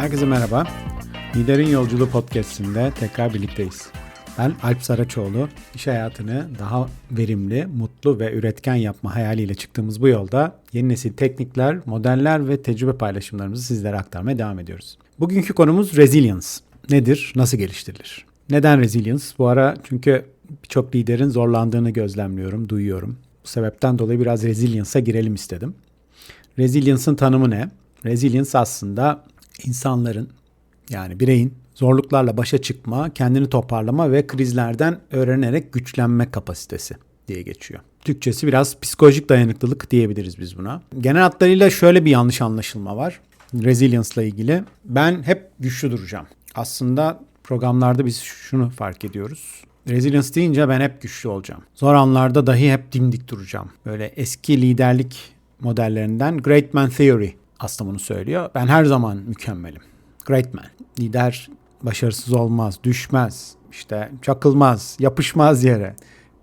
Herkese merhaba. Liderin Yolculuğu podcast'inde tekrar birlikteyiz. Ben Alp Saraçoğlu. İş hayatını daha verimli, mutlu ve üretken yapma hayaliyle çıktığımız bu yolda yeni nesil teknikler, modeller ve tecrübe paylaşımlarımızı sizlere aktarmaya devam ediyoruz. Bugünkü konumuz resilience. Nedir? Nasıl geliştirilir? Neden resilience? Bu ara çünkü birçok liderin zorlandığını gözlemliyorum, duyuyorum. Bu sebepten dolayı biraz resilience'a girelim istedim. Resilience'ın tanımı ne? Resilience aslında insanların yani bireyin zorluklarla başa çıkma, kendini toparlama ve krizlerden öğrenerek güçlenme kapasitesi diye geçiyor. Türkçesi biraz psikolojik dayanıklılık diyebiliriz biz buna. Genel hatlarıyla şöyle bir yanlış anlaşılma var. Resilience ile ilgili. Ben hep güçlü duracağım. Aslında programlarda biz şunu fark ediyoruz. Resilience deyince ben hep güçlü olacağım. Zor anlarda dahi hep dimdik duracağım. Böyle eski liderlik modellerinden Great Man Theory aslında bunu söylüyor. Ben her zaman mükemmelim. Great man. Lider başarısız olmaz, düşmez, işte çakılmaz, yapışmaz yere.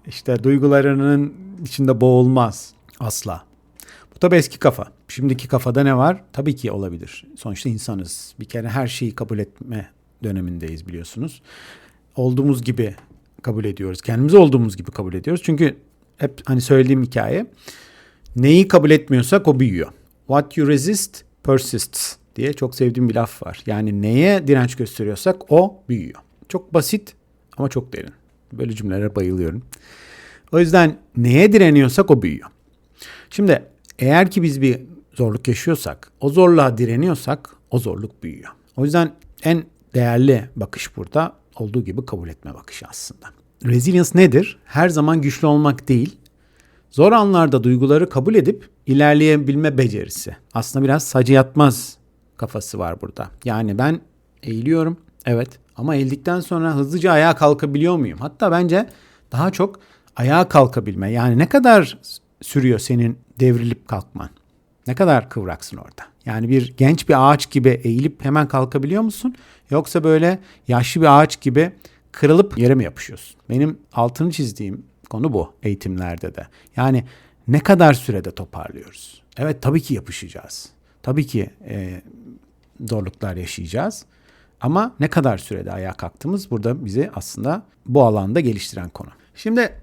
İşte duygularının içinde boğulmaz asla. Bu tabii eski kafa. Şimdiki kafada ne var? Tabii ki olabilir. Sonuçta insanız. Bir kere her şeyi kabul etme dönemindeyiz biliyorsunuz. Olduğumuz gibi kabul ediyoruz. Kendimizi olduğumuz gibi kabul ediyoruz. Çünkü hep hani söylediğim hikaye neyi kabul etmiyorsak o büyüyor. What you resist persists diye çok sevdiğim bir laf var. Yani neye direnç gösteriyorsak o büyüyor. Çok basit ama çok derin. Böyle cümlelere bayılıyorum. O yüzden neye direniyorsak o büyüyor. Şimdi eğer ki biz bir zorluk yaşıyorsak, o zorluğa direniyorsak o zorluk büyüyor. O yüzden en değerli bakış burada olduğu gibi kabul etme bakışı aslında. Resilience nedir? Her zaman güçlü olmak değil, zor anlarda duyguları kabul edip ilerleyebilme becerisi. Aslında biraz sacı yatmaz kafası var burada. Yani ben eğiliyorum evet ama eğildikten sonra hızlıca ayağa kalkabiliyor muyum? Hatta bence daha çok ayağa kalkabilme. Yani ne kadar sürüyor senin devrilip kalkman? Ne kadar kıvraksın orada? Yani bir genç bir ağaç gibi eğilip hemen kalkabiliyor musun? Yoksa böyle yaşlı bir ağaç gibi kırılıp yere mi yapışıyorsun? Benim altını çizdiğim konu bu eğitimlerde de. Yani ne kadar sürede toparlıyoruz? Evet tabii ki yapışacağız. Tabii ki e, zorluklar yaşayacağız. Ama ne kadar sürede ayağa kalktığımız burada bizi aslında bu alanda geliştiren konu. Şimdi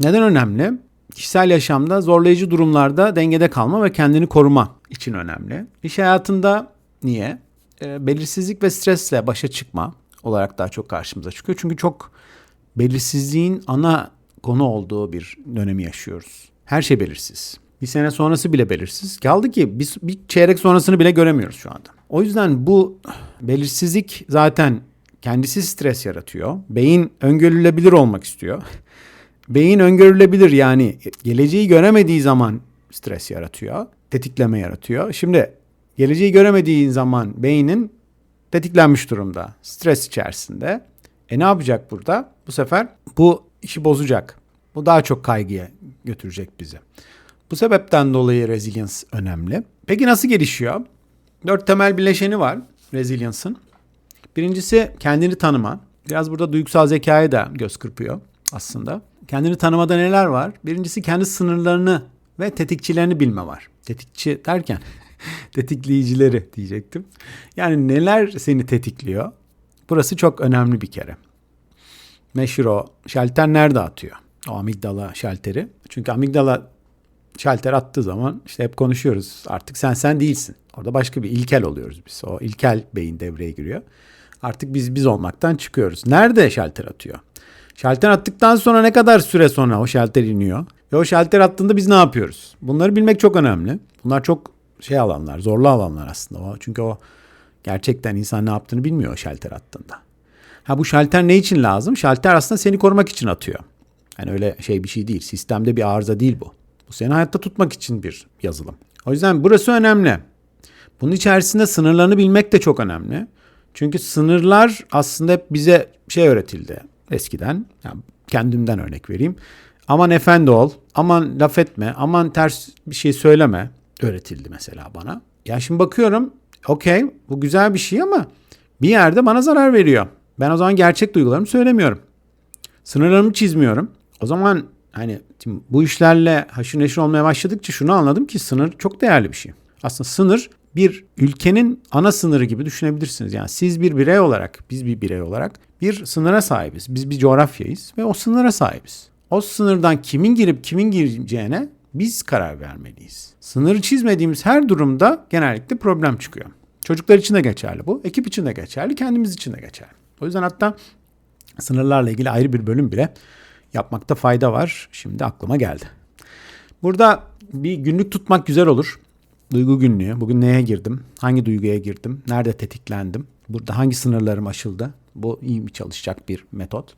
neden önemli? Kişisel yaşamda zorlayıcı durumlarda dengede kalma ve kendini koruma için önemli. İş hayatında niye? E, belirsizlik ve stresle başa çıkma olarak daha çok karşımıza çıkıyor. Çünkü çok belirsizliğin ana konu olduğu bir dönemi yaşıyoruz. Her şey belirsiz. Bir sene sonrası bile belirsiz. Kaldı ki biz bir çeyrek sonrasını bile göremiyoruz şu anda. O yüzden bu belirsizlik zaten kendisi stres yaratıyor. Beyin öngörülebilir olmak istiyor. Beyin öngörülebilir yani geleceği göremediği zaman stres yaratıyor. Tetikleme yaratıyor. Şimdi geleceği göremediğin zaman beynin tetiklenmiş durumda. Stres içerisinde. E ne yapacak burada? Bu sefer bu işi bozacak. Bu daha çok kaygıya götürecek bizi. Bu sebepten dolayı resilience önemli. Peki nasıl gelişiyor? Dört temel bileşeni var resilience'ın. Birincisi kendini tanıma. Biraz burada duygusal zekaya da göz kırpıyor aslında. Kendini tanımada neler var? Birincisi kendi sınırlarını ve tetikçilerini bilme var. Tetikçi derken tetikleyicileri diyecektim. Yani neler seni tetikliyor? Burası çok önemli bir kere. Meşhur o şalter nerede atıyor? O amigdala şalteri. Çünkü amigdala şalter attığı zaman işte hep konuşuyoruz. Artık sen sen değilsin. Orada başka bir ilkel oluyoruz biz. O ilkel beyin devreye giriyor. Artık biz biz olmaktan çıkıyoruz. Nerede şalter atıyor? Şalter attıktan sonra ne kadar süre sonra o şalter iniyor? Ve o şalter attığında biz ne yapıyoruz? Bunları bilmek çok önemli. Bunlar çok şey alanlar, zorlu alanlar aslında. O, çünkü o gerçekten insan ne yaptığını bilmiyor o şalter attığında. Ha bu şalter ne için lazım? Şalter aslında seni korumak için atıyor. Yani öyle şey bir şey değil. Sistemde bir arıza değil bu. Bu seni hayatta tutmak için bir yazılım. O yüzden burası önemli. Bunun içerisinde sınırlarını bilmek de çok önemli. Çünkü sınırlar aslında hep bize şey öğretildi eskiden. Yani kendimden örnek vereyim. Aman efendi ol, aman laf etme, aman ters bir şey söyleme öğretildi mesela bana. Ya şimdi bakıyorum, okey bu güzel bir şey ama bir yerde bana zarar veriyor. Ben o zaman gerçek duygularımı söylemiyorum. Sınırlarımı çizmiyorum. O zaman hani bu işlerle haşır neşir olmaya başladıkça şunu anladım ki sınır çok değerli bir şey. Aslında sınır bir ülkenin ana sınırı gibi düşünebilirsiniz. Yani siz bir birey olarak, biz bir birey olarak bir sınıra sahibiz. Biz bir coğrafyayız ve o sınıra sahibiz. O sınırdan kimin girip kimin gireceğine biz karar vermeliyiz. Sınırı çizmediğimiz her durumda genellikle problem çıkıyor. Çocuklar için de geçerli bu. Ekip için de geçerli. Kendimiz için de geçerli. O yüzden hatta sınırlarla ilgili ayrı bir bölüm bile yapmakta fayda var. Şimdi aklıma geldi. Burada bir günlük tutmak güzel olur. Duygu günlüğü. Bugün neye girdim? Hangi duyguya girdim? Nerede tetiklendim? Burada hangi sınırlarım aşıldı? Bu iyi mi çalışacak bir metot.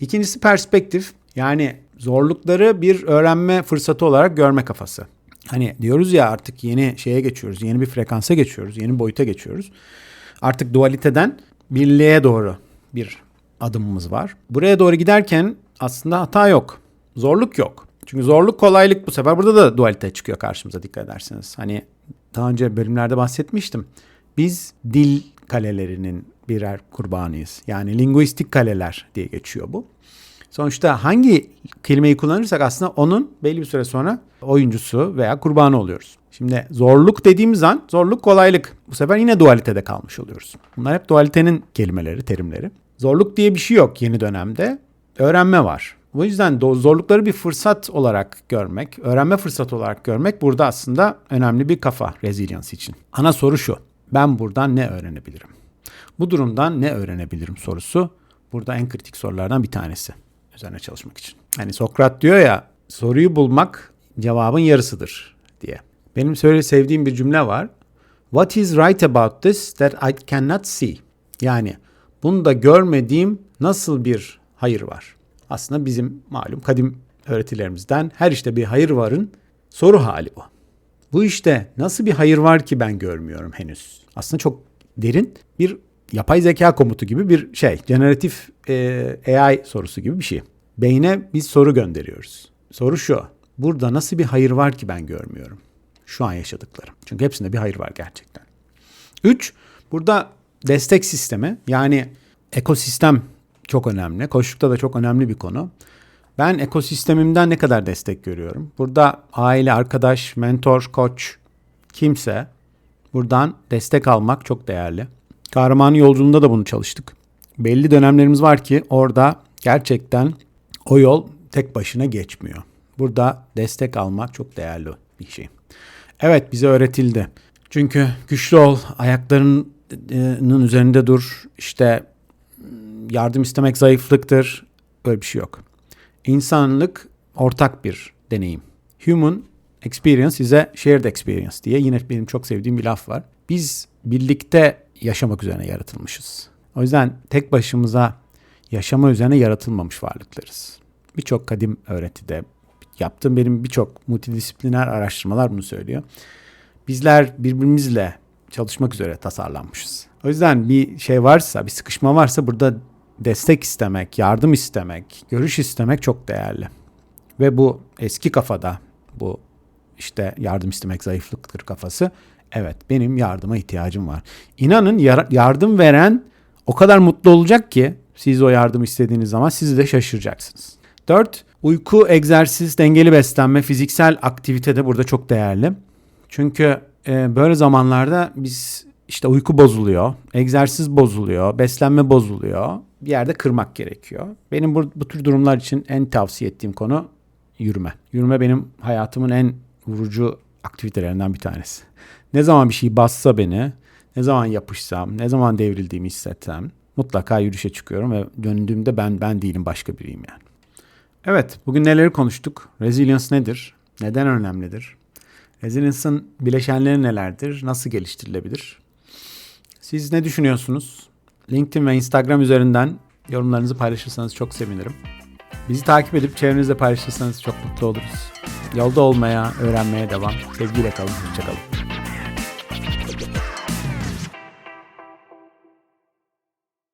İkincisi perspektif. Yani zorlukları bir öğrenme fırsatı olarak görme kafası. Hani diyoruz ya artık yeni şeye geçiyoruz. Yeni bir frekansa geçiyoruz. Yeni boyuta geçiyoruz. Artık dualiteden birliğe doğru bir adımımız var. Buraya doğru giderken aslında hata yok. Zorluk yok. Çünkü zorluk kolaylık bu sefer burada da dualite çıkıyor karşımıza dikkat ederseniz. Hani daha önce bölümlerde bahsetmiştim. Biz dil kalelerinin birer kurbanıyız. Yani linguistik kaleler diye geçiyor bu. Sonuçta hangi kelimeyi kullanırsak aslında onun belli bir süre sonra oyuncusu veya kurbanı oluyoruz. Şimdi zorluk dediğimiz an zorluk kolaylık. Bu sefer yine dualitede kalmış oluyoruz. Bunlar hep dualitenin kelimeleri, terimleri. Zorluk diye bir şey yok yeni dönemde. Öğrenme var. O yüzden zorlukları bir fırsat olarak görmek, öğrenme fırsatı olarak görmek burada aslında önemli bir kafa resilience için. Ana soru şu. Ben buradan ne öğrenebilirim? Bu durumdan ne öğrenebilirim sorusu burada en kritik sorulardan bir tanesi üzerine çalışmak için. Hani Sokrat diyor ya soruyu bulmak cevabın yarısıdır diye. Benim söyle sevdiğim bir cümle var. What is right about this that I cannot see? Yani bunda görmediğim nasıl bir hayır var? Aslında bizim malum kadim öğretilerimizden her işte bir hayır varın soru hali bu. Bu işte nasıl bir hayır var ki ben görmüyorum henüz? Aslında çok derin bir yapay zeka komutu gibi bir şey. Generatif e, AI sorusu gibi bir şey. Beyne biz soru gönderiyoruz. Soru şu. Burada nasıl bir hayır var ki ben görmüyorum? Şu an yaşadıklarım. Çünkü hepsinde bir hayır var gerçekten. Üç, burada destek sistemi yani ekosistem çok önemli. Koşlukta da çok önemli bir konu. Ben ekosistemimden ne kadar destek görüyorum? Burada aile, arkadaş, mentor, koç kimse buradan destek almak çok değerli. Kahramanı yolculuğunda da bunu çalıştık. Belli dönemlerimiz var ki orada gerçekten o yol tek başına geçmiyor. Burada destek almak çok değerli bir şey. Evet bize öğretildi. Çünkü güçlü ol, ayaklarının üzerinde dur, işte yardım istemek zayıflıktır. Öyle bir şey yok. İnsanlık ortak bir deneyim. Human experience a shared experience diye yine benim çok sevdiğim bir laf var. Biz birlikte yaşamak üzerine yaratılmışız. O yüzden tek başımıza yaşama üzerine yaratılmamış varlıklarız. Birçok kadim öğretide yaptığım benim birçok multidisipliner araştırmalar bunu söylüyor. Bizler birbirimizle çalışmak üzere tasarlanmışız. O yüzden bir şey varsa, bir sıkışma varsa burada destek istemek, yardım istemek, görüş istemek çok değerli. Ve bu eski kafada bu işte yardım istemek zayıflıktır kafası. Evet benim yardıma ihtiyacım var. İnanın yardım veren o kadar mutlu olacak ki siz o yardım istediğiniz zaman siz de şaşıracaksınız. 4. Uyku, egzersiz, dengeli beslenme, fiziksel aktivite de burada çok değerli. Çünkü e, böyle zamanlarda biz işte uyku bozuluyor, egzersiz bozuluyor, beslenme bozuluyor. Bir yerde kırmak gerekiyor. Benim bu, bu tür durumlar için en tavsiye ettiğim konu yürüme. Yürüme benim hayatımın en vurucu aktivitelerinden bir tanesi. Ne zaman bir şey bassa beni, ne zaman yapışsam, ne zaman devrildiğimi hissetsem mutlaka yürüyüşe çıkıyorum ve döndüğümde ben ben değilim başka biriyim yani. Evet, bugün neleri konuştuk? Resilience nedir? Neden önemlidir? Resilience'ın bileşenleri nelerdir? Nasıl geliştirilebilir? Siz ne düşünüyorsunuz? LinkedIn ve Instagram üzerinden yorumlarınızı paylaşırsanız çok sevinirim. Bizi takip edip çevrenizde paylaşırsanız çok mutlu oluruz. Yolda olmaya, öğrenmeye devam. Sevgiyle kalın, hoşçakalın.